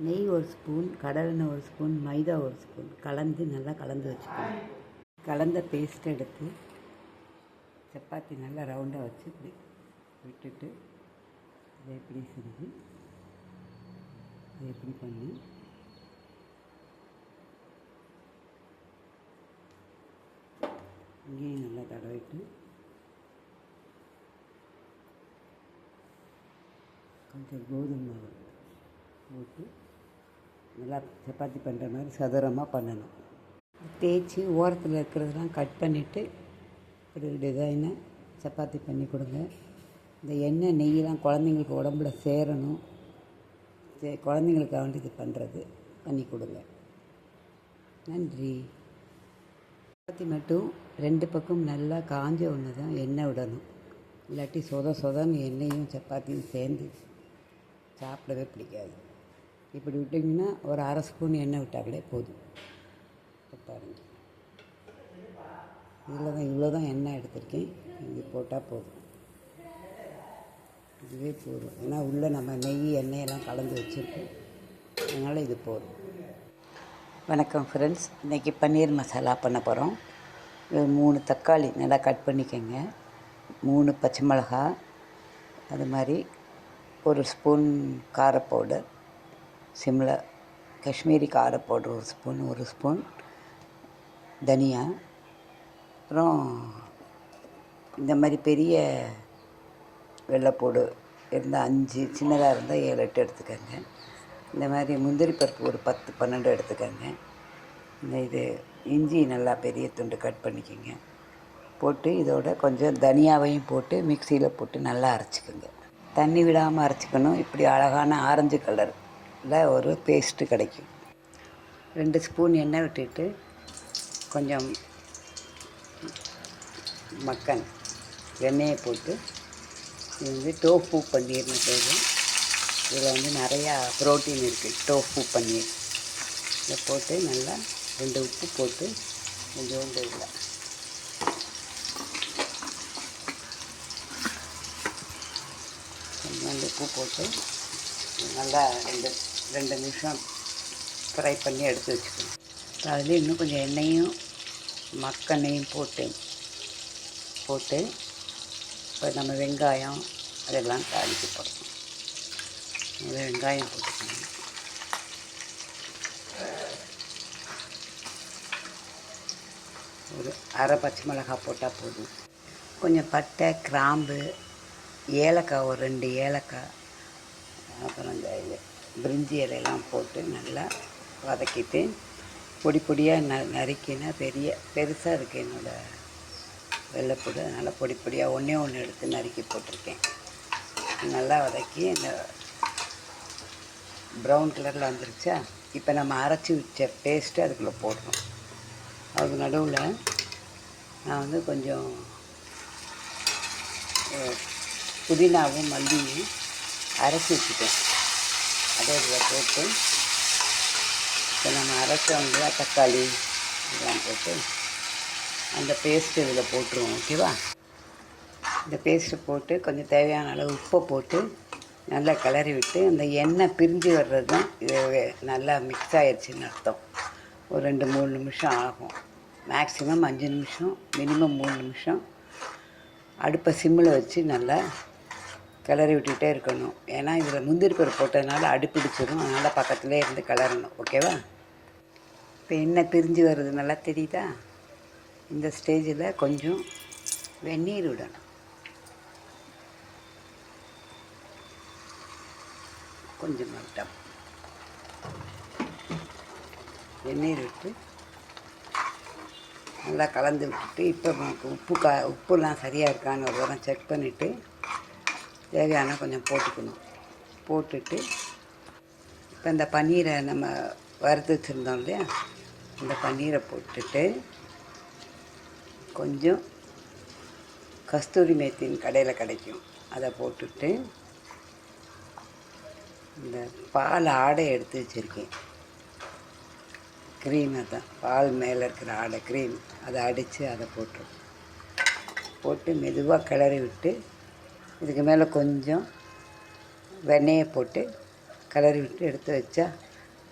நெய் ஒரு ஸ்பூன் கடலெண்ணெய் ஒரு ஸ்பூன் மைதா ஒரு ஸ்பூன். கலந்து நல்லா கலந்து வச்சுக்கணும் கலந்த பேஸ்ட் எடுத்து சப்பாத்தி நல்லா ரவுண்டாக வச்சு இப்படி விட்டுட்டு இதை இப்படி செஞ்சு இதை இப்படி பண்ணி இங்கேயும் நல்லா தடவிட்டு கொஞ்சம் கோதுமை மாவு போட்டு நல்லா சப்பாத்தி பண்ணுற மாதிரி சதுரமாக பண்ணணும். தேய்ச்சி ஓரத்தில் இருக்கிறதெல்லாம் கட் பண்ணிவிட்டு ஒரு டிசைனை சப்பாத்தி பண்ணி கொடுங்க. இந்த எண்ணெய் நெய்யெலாம் குழந்தைங்களுக்கு உடம்புல சேரணும். சே குழந்தைங்களுக்காக வேண்டி இது பண்ணுறது பண்ணி கொடுங்க. நன்றி. சப்பாத்தி மட்டும் ரெண்டு பக்கம் நல்லா காஞ்ச ஒன்று தான் எண்ணெய் விடணும். இல்லாட்டி சொத சொதன்னு எண்ணெயும் சப்பாத்தியும் சேர்ந்து சாப்பிடவே பிடிக்காது. இப்படி விட்டிங்கன்னா ஒரு அரை ஸ்பூன் எண்ணெய் விட்டாலே போதும். இப்போ பாருங்கள் இதில் தான் இவ்வளோ தான் எண்ணெய் எடுத்திருக்கேன். இது போட்டால் போதும். இதுவே போதும். ஏன்னா உள்ளே நம்ம நெய் எண்ணெயெல்லாம் கலந்து வச்சுருக்கோம். அதனால் இது போதும். வணக்கம் ஃப்ரெண்ட்ஸ் இன்றைக்கி பன்னீர் மசாலா பண்ண போகிறோம். இது மூணு தக்காளி நல்லா கட் பண்ணிக்கோங்க. மூணு பச்சை மிளகா அது மாதிரி ஒரு ஸ்பூன் கார பவுடர். சிம்லா காஷ்மீரி கார பவுடர் ஒரு ஸ்பூன் ஒரு ஸ்பூன் தனியா. அப்புறம் இந்த மாதிரி பெரிய வெள்ளைப்பூடு இருந்தால் அஞ்சு சின்னதாக இருந்தால் ஏழு எட்டு எடுத்துக்கோங்க. இந்த மாதிரி முந்திரி பருப்பு ஒரு பத்து பன்னெண்டு எடுத்துக்கோங்க. இந்த இது இஞ்சி நல்லா பெரிய துண்டு கட் பண்ணிக்கோங்க. போட்டு இதோட கொஞ்சம் தனியாவையும் போட்டு மிக்சியில் போட்டு நல்லா அரைச்சிக்கோங்க. தண்ணி விடாமல் அரைச்சிக்கணும். இப்படி அழகான ஆரஞ்சு கலர் ஒரு பேஸ்ட்டு கிடைக்கும். ரெண்டு ஸ்பூன் எண்ணெய் விட்டுட்டு கொஞ்சம் மக்கன் எண்ணெயை போட்டு இது வந்து டோஃபு பன்னீர்னு பேர் இதில் வந்து நிறையா ப்ரோட்டீன் இருக்குது டோஃபு பன்னீர். இதை போட்டு நல்லா ரெண்டு உப்பு போட்டு கொஞ்சோண்டு இதில் கொஞ்சோண்டு உப்பு போட்டு நல்லா ரெண்டு ரெண்டு நிமிஷம் ஃப்ரை பண்ணி எடுத்து வச்சுக்கணும். அதில் இன்னும் கொஞ்சம் எண்ணெயும் மக்கெண்ணையும் போட்டு போட்டு இப்போ நம்ம வெங்காயம் அதெல்லாம் தாளிக்க போடணும். வெங்காயம் போட்டுக்கணும். ஒரு அரை பச்சை மிளகாய் போட்டால் போதும். கொஞ்சம் பட்டை கிராம்பு ஏலக்காய் ஒரு ரெண்டு ஏலக்காய் அப்புறம் இந்த இது. பிரிஞ்சி இலையெல்லாம் போட்டு நல்லா வதக்கிட்டு பொடி பொடியாக ந நறுக்கினா பெரிய பெருசாக இருக்குது என்னோடய வெள்ளைப்பூடு அதனால் பொடி பொடியாக ஒன்றே ஒன்று எடுத்து நறுக்கி போட்டிருக்கேன். நல்லா வதக்கி இந்த ப்ரௌன் கலரில் வந்துருச்சா? இப்போ நம்ம அரைச்சி வச்ச பேஸ்ட்டு அதுக்குள்ளே போடுறோம் அதுக்கு நடுவில் நான் வந்து கொஞ்சம் புதினாவும் மல்லியும் அரைச்சி வச்சுட்டேன். அதை இதில் போட்டு இப்போ நம்ம அரைச்சோம் இல்லையா தக்காளி இதெல்லாம் போட்டு அந்த பேஸ்ட்டு இதில் போட்டுருவோம் ஓகேவா இந்த பேஸ்ட்டு போட்டு கொஞ்சம் தேவையான அளவு உப்பை போட்டு நல்லா கிளறி விட்டு அந்த எண்ணெய் பிரிஞ்சு வர்றது தான் இது நல்லா மிக்ஸ் ஆயிடுச்சுன்னு அர்த்தம். ஒரு ரெண்டு மூணு நிமிஷம் ஆகும். மேக்ஸிமம் அஞ்சு நிமிஷம் மினிமம் மூணு நிமிஷம். அடுப்பை சிம்மில் வச்சு நல்லா கிளறி விட்டுக்கிட்டே இருக்கணும். ஏன்னா இதில் முந்திரி பருப்பு போட்டதுனால அடுப்பிடிச்சிடும் அதனால் பக்கத்துலேயே இருந்து கிளறணும். ஓகேவா? இப்போ எண்ணெய் பிரிஞ்சு வருது நல்லா தெரியுதா? இந்த ஸ்டேஜில் கொஞ்சம் வெந்நீர் விடணும். கொஞ்சம் மட்டும். வெந்நீர் விட்டு நல்லா கலந்து விட்டுட்டு இப்போ நமக்கு உப்பு கா உப்புலாம் சரியாக இருக்கான்னு ஒரு தரம் செக் பண்ணிவிட்டு தேவையான கொஞ்சம் போட்டுக்கணும். போட்டுட்டு இப்போ இந்த பன்னீரை நம்ம வறுத்து வச்சுருந்தோம் இல்லையா? இந்த பன்னீரை போட்டுட்டு கொஞ்சம் கஸ்தூரி மேத்தின் கடையில் கிடைக்கும். அதை போட்டுட்டு இந்த பால் ஆடை எடுத்து வச்சுருக்கேன். க்ரீமை தான் பால் மேலே இருக்கிற ஆடை க்ரீம் அதை அடித்து அதை போட்டுரும் போட்டு மெதுவாக கிளறி விட்டு இதுக்கு மேலே கொஞ்சம் வெண்ணெயை போட்டு கலரி விட்டு எடுத்து வச்சா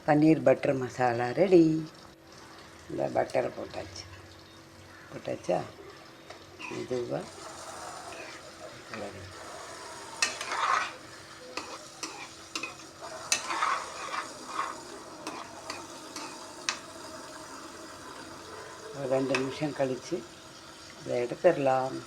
பன்னீர் பட்டர் மசாலா ரெடி. இந்த பட்டரை போட்டாச்சு. போட்டாச்சா? இதுவாக ஒரு ரெண்டு நிமிஷம் கழித்து இதை எடுத்துடலாம்.